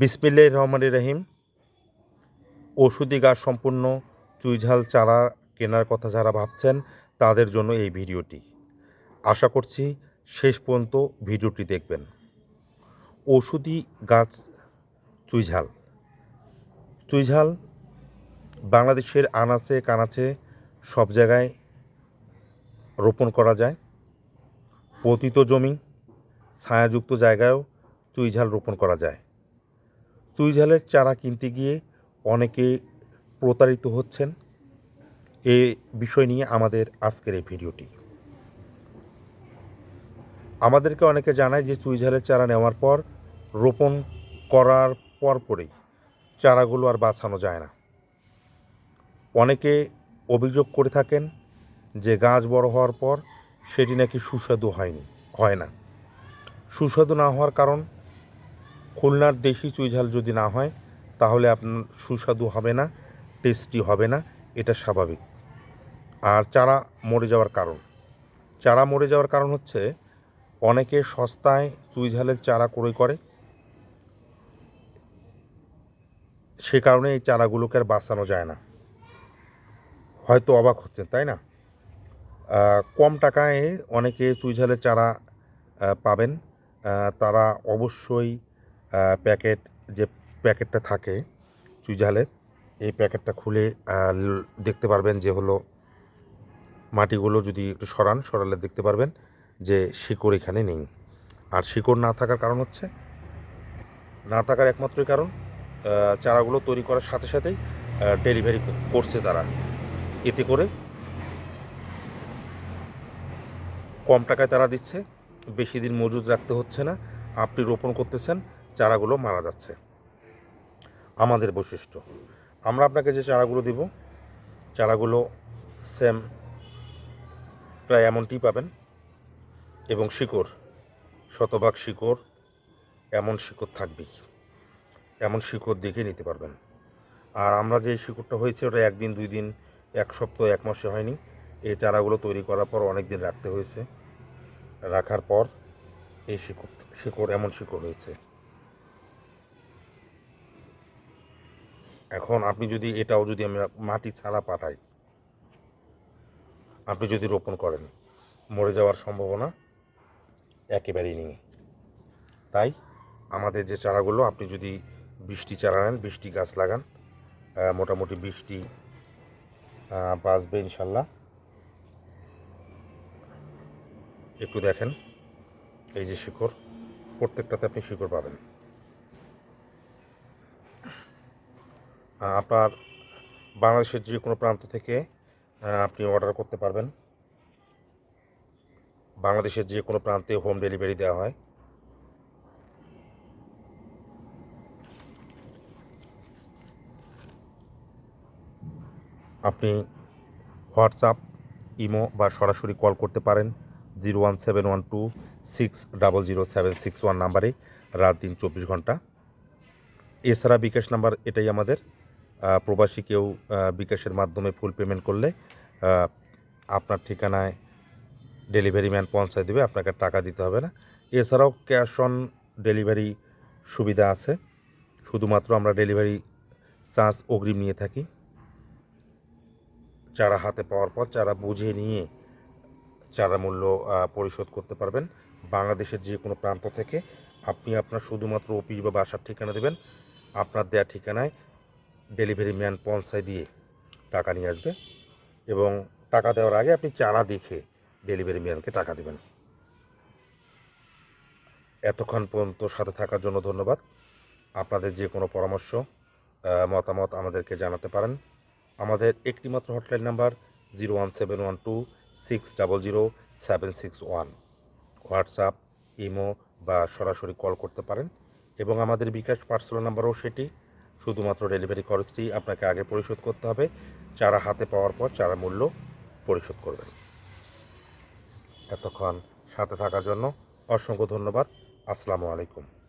বিসমিল্লাহ রহমান রহিম। ওষুধি গাছ সম্পূর্ণ চুইঝাল চারা কেনার কথা যারা ভাবছেন, তাদের জন্য এই ভিডিওটি। আশা করছি শেষ পর্যন্ত ভিডিওটি দেখবেন। ওষুধি গাছ চুইঝাল চুইঝাল বাংলাদেশের আনাচে কানাচে সব জায়গায় রোপণ করা যায়। পতিত জমি, ছায়াযুক্ত জায়গায়ও চুইঝাল রোপণ করা যায়। চুইঝালের চারা কিনতে গিয়ে অনেকে প্রতারিত হচ্ছেন। এ বিষয় নিয়ে আমাদের আজকের এই ভিডিওটি। আমাদেরকে অনেকে জানায় যে চুইঝালের চারা নেওয়ার পর রোপণ করার পর পরেই চারাগুলো আর বাঁচানো যায় না। অনেকে অভিযোগ করে থাকেন যে গাছ বড় হওয়ার পর সেটি নাকি সুস্বাদু হয়নি, হয় না। সুস্বাদু না হওয়ার কারণ খুলনার দেশি চুইঝাল যদি না হয়, তাহলে আপনার সুস্বাদু হবে না টেস্টি হবে না, এটা স্বাভাবিক। আর চারা মরে যাওয়ার কারণ। চারা মরে যাওয়ার কারণ হচ্ছে, অনেকে সস্তায় চুইঝালের চারা ক্রয় করে। সে কারণে এই চারাগুলোকে আর বাঁচানো যায় না। হয়তো অবাক হচ্ছেন, তাই না? কম টাকায় অনেকে চুইঝালের চারা পাবেন। তারা অবশ্যই প্যাকেট যে প্যাকেটটা থাকে চুইঝালের, এই প্যাকেটটা খুলে দেখতে পারবেন যে হলো মাটিগুলো যদি একটু সরান, সরালে দেখতে পারবেন যে শিকড় এখানে নেই। আর শিকড় না থাকার কারণ হচ্ছে, না থাকার একমাত্রই কারণ চারাগুলো তৈরি করার সাথে সাথেই ডেলিভারি করছে তারা। এতে করে কম টাকায় তারা দিচ্ছে, বেশি দিন মজুদ রাখতে হচ্ছে না। আপনি রোপণ করতেছেন চারাগুলো মারা যাচ্ছে। আমাদের বৈশিষ্ট্য। আমরা আপনাকে যে চারাগুলো দিব, চারাগুলো সেম প্রায় এমনটি পাবেন এবং শিকড়, শতভাগ শিকড় এমন শিকড় থাকবেই। এমন শিকড় দেখে নিতে পারবেন। আর আমরা যে শিকড়টা হয়েছে ওটা একদিন, দুই দিন, এক সপ্তাহ, এক মাসে হয়নি। এই চারাগুলো তৈরি করার পর অনেক দিন রাখতে হয়েছে। রাখার পর এই শিকড় শিকড় এমন শিকড় হয়েছে। এখন আপনি যদি এটাও যদি আমি মাটি ছাড়া পাঠাই, আপনি যদি রোপণ করেন, মরে যাওয়ার সম্ভাবনা একেবারেই নেই। তাই আমাদের যে চারাগুলো, আপনি যদি বৃষ্টি চারা নেন, বৃষ্টি গাছ লাগান মোটামুটি বৃষ্টি বাঁচবে ইনশাল্লাহ। একটু দেখেন, এই যে শিকড়, প্রত্যেকটাতে আপনি শিকড় পাবেন। আপনার বাংলাদেশের যে কোনো প্রান্ত থেকে আপনি অর্ডার করতে পারবেন। বাংলাদেশের যে কোনো প্রান্তে হোম ডেলিভারি দেওয়া হয়। আপনি হোয়াটসঅ্যাপ, ইমো বা সরাসরি কল করতে পারেন zero one seven one two six double zero seven six one নাম্বারে, রাত দিন চব্বিশ ঘণ্টা। এছাড়া বিকাশ নাম্বার এটাই আমাদের। প্রবাসী কেউ বিকাশের মাধ্যমে ফুল পেমেন্ট করলে আপনার ঠিকানায় ডেলিভারি ম্যান পৌঁছায় দেবে, আপনাকে টাকা দিতে হবে না। এছাড়াও ক্যাশ অন ডেলিভারি সুবিধা আছে। শুধুমাত্র আমরা ডেলিভারি চার্জ অগ্রিম নিয়ে থাকি। চারা হাতে পাওয়ার পর চারা বুঝে নিয়ে চারা মূল্য পরিশোধ করতে পারবেন, বাংলাদেশের যে কোনো প্রান্ত থেকে আপনি আপনার শুধুমাত্র অফিস বা বাসার ঠিকানা দেবেন, আপনার দেওয়া ঠিকানায় ডেলিভারি ম্যান পৌঁছায় দিয়ে টাকা নিয়ে আসবে এবং টাকা দেওয়ার আগে আপনি চারা দেখে ডেলিভারি ম্যানকে টাকা দেবেন। এতক্ষণ পর্যন্ত সাথে থাকার জন্য ধন্যবাদ। আপনাদের যে কোনো পরামর্শ মতামত আমাদেরকে জানাতে পারেন। আমাদের একটিমাত্র hotline number zero one seven one two six double zero seven six one. WhatsApp, imo বা সরাসরি কল করতে পারেন এবং আমাদের বিকাশ পার্সোনাল নাম্বারও সেটি শুধুমাত্র ডেলিভারি খরচটি আপনাকে আগে পরিশোধ করতে হবে। চারা হাতে পাওয়ার পর চারা মূল্য পরিশোধ করবেন। এতক্ষণ সাথে থাকার জন্য অসংখ্য ধন্যবাদ। আসসালামু আলাইকুম।